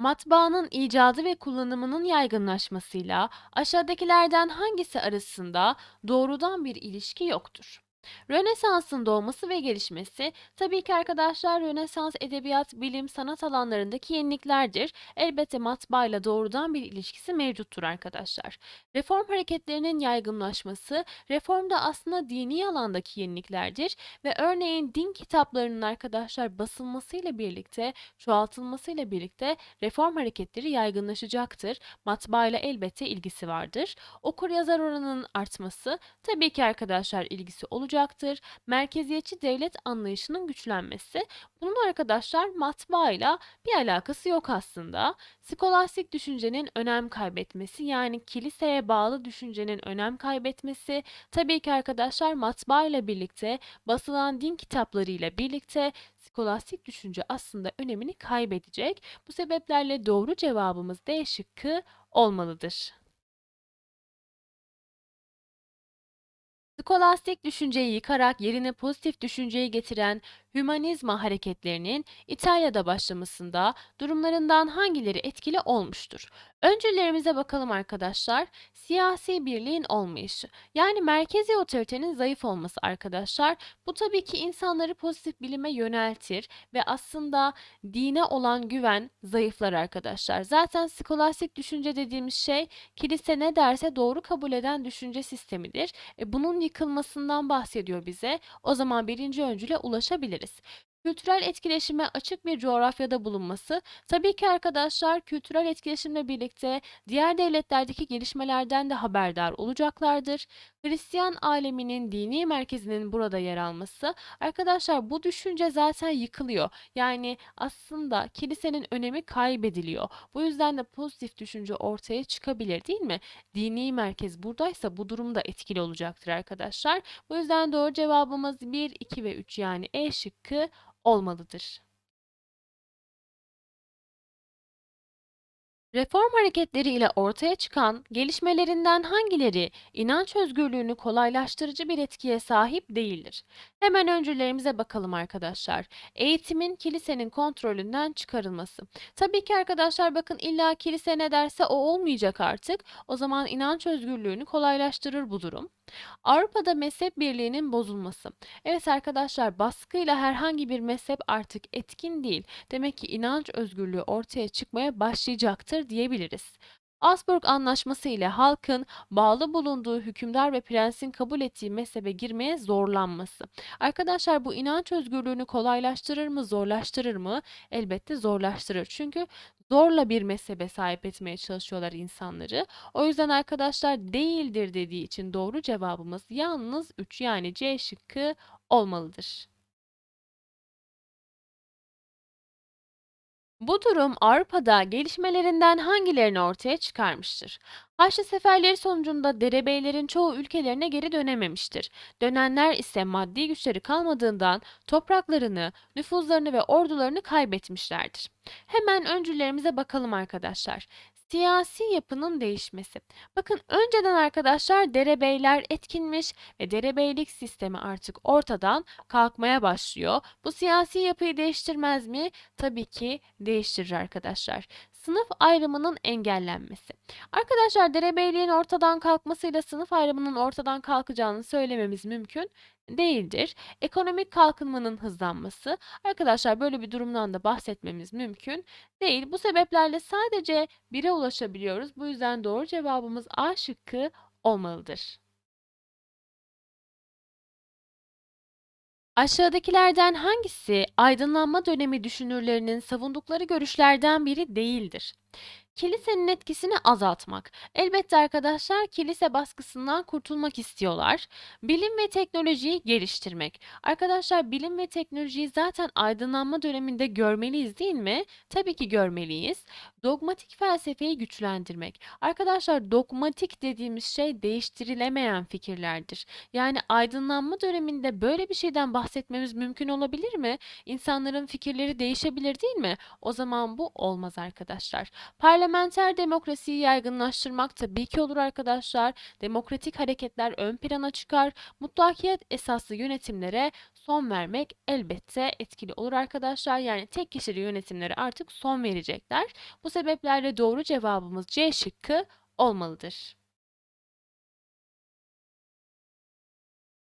Matbaanın icadı ve kullanımının yaygınlaşmasıyla aşağıdakilerden hangisi arasında doğrudan bir ilişki yoktur? Rönesans'ın doğması ve gelişmesi tabii ki arkadaşlar Rönesans edebiyat, bilim, sanat alanlarındaki yeniliklerdir. Elbette matbaayla doğrudan bir ilişkisi mevcuttur arkadaşlar. Reform hareketlerinin yaygınlaşması, reform da aslında dini alandaki yeniliklerdir ve örneğin din kitaplarının arkadaşlar basılmasıyla birlikte, çoğaltılmasıyla birlikte reform hareketleri yaygınlaşacaktır. Matbaayla elbette ilgisi vardır. Okur yazar oranının artması tabii ki arkadaşlar ilgisi olacaktır. Merkeziyetçi devlet anlayışının güçlenmesi. Bunun arkadaşlar matbaayla bir alakası yok aslında. Skolastik düşüncenin önem kaybetmesi yani kiliseye bağlı düşüncenin önem kaybetmesi. Tabii ki arkadaşlar matbaayla birlikte basılan din kitaplarıyla birlikte skolastik düşünce aslında önemini kaybedecek. Bu sebeplerle doğru cevabımız D şıkkı olmalıdır. Skolastik düşünceyi yıkarak yerine pozitif düşünceyi getiren hümanizma hareketlerinin İtalya'da başlamasında durumlarından hangileri etkili olmuştur? Öncülerimize bakalım arkadaşlar. Siyasi birliğin olmayışı. Yani merkezi otoritenin zayıf olması arkadaşlar. Bu tabii ki insanları pozitif bilime yöneltir ve aslında dine olan güven zayıflar arkadaşlar. Zaten skolastik düşünce dediğimiz şey kilise ne derse doğru kabul eden düşünce sistemidir. E, bunun yıkılmasından bahsediyor bize. O zaman birinci öncüle ulaşabiliriz. Kültürel etkileşime açık bir coğrafyada bulunması, tabii ki arkadaşlar kültürel etkileşimle birlikte diğer devletlerdeki gelişmelerden de haberdar olacaklardır. Hristiyan aleminin dini merkezinin burada yer alması, arkadaşlar bu düşünce zaten yıkılıyor. Yani aslında kilisenin önemi kaybediliyor. Bu yüzden de pozitif düşünce ortaya çıkabilir değil mi? Dini merkez buradaysa bu durumda etkili olacaktır arkadaşlar. Bu yüzden doğru cevabımız 1, 2 ve 3 yani E şıkkı olmalıdır. Reform hareketleri ile ortaya çıkan gelişmelerinden hangileri inanç özgürlüğünü kolaylaştırıcı bir etkiye sahip değildir? Hemen öncülerimize bakalım arkadaşlar. Eğitimin kilisenin kontrolünden çıkarılması. Tabii ki arkadaşlar bakın illa kilise ne derse o olmayacak artık. O zaman inanç özgürlüğünü kolaylaştırır bu durum. Avrupa'da mezhep birliğinin bozulması. Evet arkadaşlar baskıyla herhangi bir mezhep artık etkin değil. Demek ki inanç özgürlüğü ortaya çıkmaya başlayacaktır diyebiliriz. Augsburg Anlaşması ile halkın bağlı bulunduğu hükümdar ve prensin kabul ettiği mezhebe girmeye zorlanması. Arkadaşlar bu inanç özgürlüğünü kolaylaştırır mı, zorlaştırır mı? Elbette zorlaştırır. Çünkü zorla bir mezhebe sahip etmeye çalışıyorlar insanları. O yüzden arkadaşlar değildir dediği için doğru cevabımız yalnız 3 yani C şıkkı olmalıdır. Bu durum Avrupa'da gelişmelerinden hangilerini ortaya çıkarmıştır? Haçlı seferleri sonucunda derebeylerin çoğu ülkelerine geri dönememiştir. Dönenler ise maddi güçleri kalmadığından topraklarını, nüfuzlarını ve ordularını kaybetmişlerdir. Hemen öncülerimize bakalım arkadaşlar. Siyasi yapının değişmesi. Bakın önceden arkadaşlar derebeyler etkinmiş ve derebeylik sistemi artık ortadan kalkmaya başlıyor. Bu siyasi yapıyı değiştirmez mi? Tabii ki değiştirir arkadaşlar. Sınıf ayrımının engellenmesi. Arkadaşlar derebeyliğin ortadan kalkmasıyla sınıf ayrımının ortadan kalkacağını söylememiz mümkün değildir. Ekonomik kalkınmanın hızlanması. Arkadaşlar böyle bir durumdan da bahsetmemiz mümkün değil. Bu sebeplerle sadece 1'e ulaşabiliyoruz. Bu yüzden doğru cevabımız A şıkkı olmalıdır. Aşağıdakilerden hangisi aydınlanma dönemi düşünürlerinin savundukları görüşlerden biri değildir? Kilisenin etkisini azaltmak. Elbette arkadaşlar kilise baskısından kurtulmak istiyorlar. Bilim ve teknolojiyi geliştirmek. Arkadaşlar bilim ve teknolojiyi zaten aydınlanma döneminde görmeliyiz değil mi? Tabii ki görmeliyiz. Dogmatik felsefeyi güçlendirmek. Arkadaşlar dogmatik dediğimiz şey değiştirilemeyen fikirlerdir. Yani aydınlanma döneminde böyle bir şeyden bahsetmemiz mümkün olabilir mi? İnsanların fikirleri değişebilir değil mi? O zaman bu olmaz arkadaşlar. Parlamenter demokrasiyi yaygınlaştırmak tabii ki olur arkadaşlar. Demokratik hareketler ön plana çıkar. Mutlakiyet esaslı yönetimlere son vermek elbette etkili olur arkadaşlar. Yani tek kişili yönetimlere artık son verecekler. Bu sebeplerle doğru cevabımız C şıkkı olmalıdır.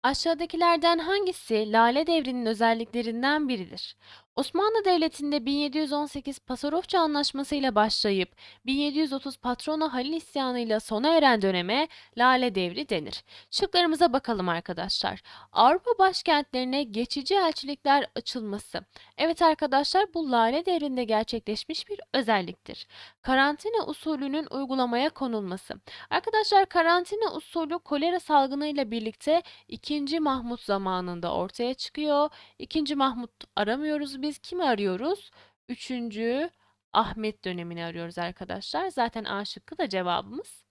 Aşağıdakilerden hangisi Lale Devri'nin özelliklerinden biridir? Osmanlı Devleti'nde 1718 Pasarofça Anlaşması ile başlayıp 1730 Patrona Halil isyanı ile sona eren döneme Lale Devri denir. Şıklarımıza bakalım arkadaşlar. Avrupa başkentlerine geçici elçilikler açılması. Evet arkadaşlar bu Lale Devri'nde gerçekleşmiş bir özelliktir. Karantina usulünün uygulamaya konulması. Arkadaşlar karantina usulü kolera salgınıyla birlikte 2. Mahmut zamanında ortaya çıkıyor. 2. Mahmut aramıyoruz biz. Kimi arıyoruz? 3. Ahmet dönemini arıyoruz arkadaşlar. Zaten A şıkkı da cevabımız.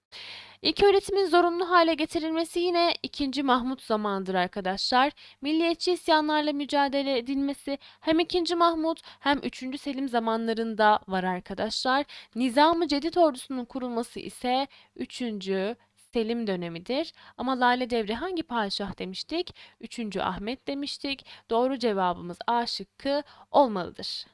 İlk öğretimin zorunlu hale getirilmesi yine 2. Mahmut zamanıdır arkadaşlar. Milliyetçi isyanlarla mücadele edilmesi hem 2. Mahmut hem 3. Selim zamanlarında var arkadaşlar. Nizam-ı Cedid ordusunun kurulması ise 3. Selim dönemidir. Ama Lale Devri hangi padişah demiştik? 3. Ahmet demiştik. Doğru cevabımız A şıkkı olmalıdır.